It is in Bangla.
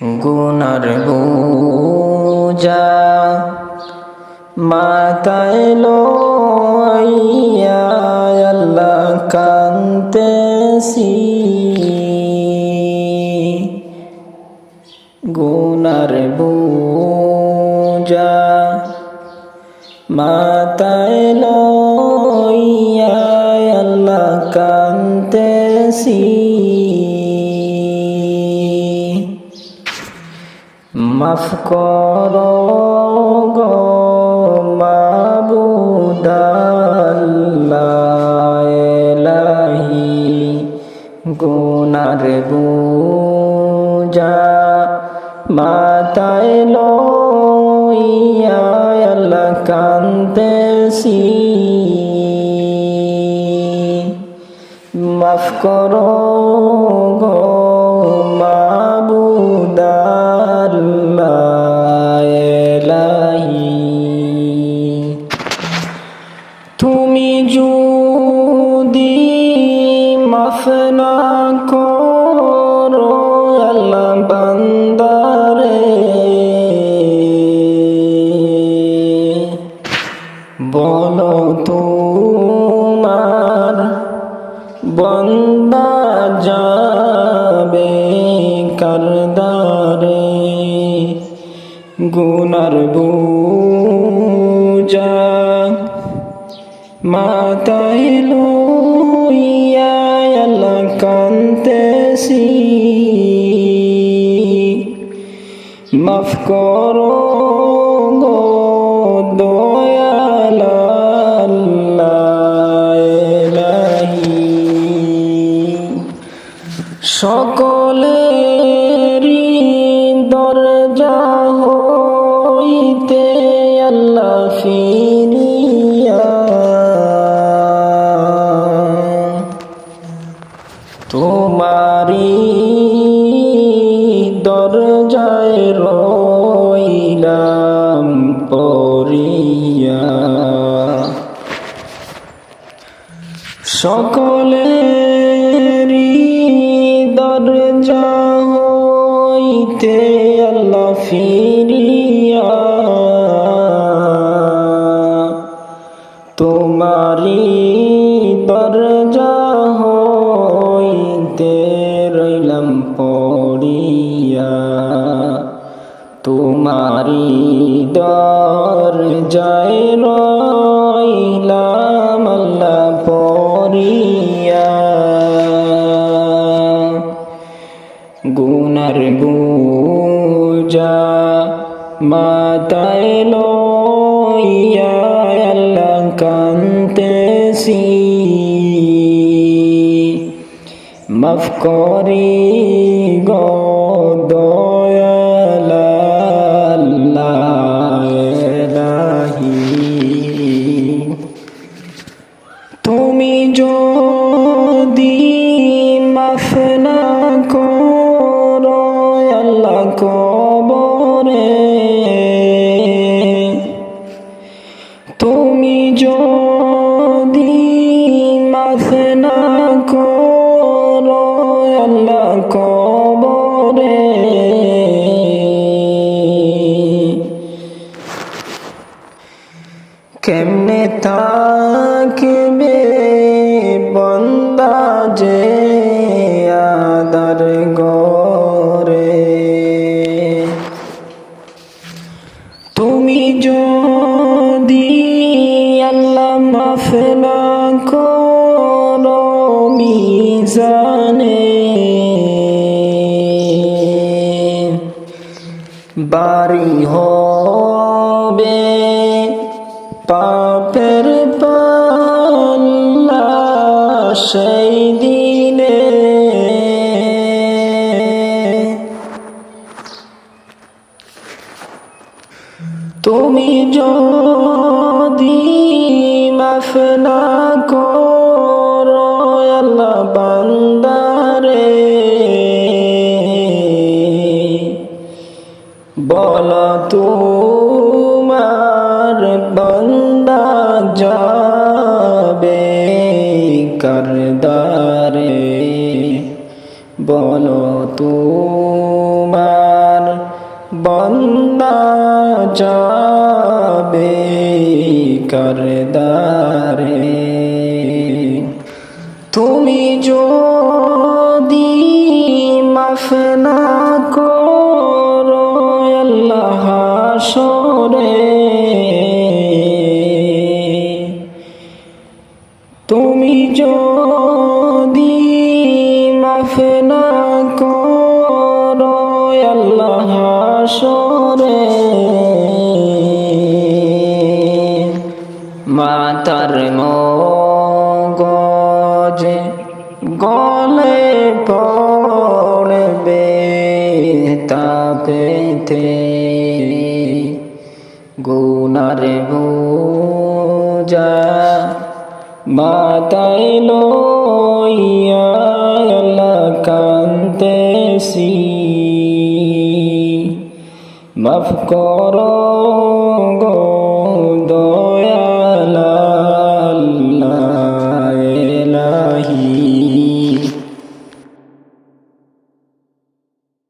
গুনার বোঝা মাথায় লইয়া আল্লাহ কান্তেছি গুনার বোঝা মাতায় লইয়া মাফ কর গো মাবুদাল্লাহ বুজা মাতায় লইয়া আল্লাহ কান্তেছি মাফ করো তোমার বন্দা যাবে করদারে। গুনার বুজা মাতায় লইয়া কান্তেছি মাফ করো গো সকলেরই দরজা হইতে আল্লাহ ফিরিয়া। তোমারি দরজায় রইলাম পরিয়া সকলেরই দরজা হইতে আল্লাহ ফিরিয়া। তোমারি দরজা হইতে রইলাম পড়িয়া। তোমারি দরজায় রইলাম মাতায় লইয়া আল্লাহ কান্তেছি মাফ করি গো আল্লাহ কবরে। কেমনে থাকবে বন্দা যে আদার গরে তুমি যদি আল্লাহ মাফ না করো মিজানে হবে পাপের পাল্লা সেই দিনে। তুমি যদি মাফ না করো আল্লাহ বান্দারে তোমার বন্দা যাবে করদারে। বলো তোমার বন্দা যাবে করদার। করো আল্লাহ মাতার মগজে গলে পড়বে তাপেতে গুনার কান্তেছি মাফ কর গো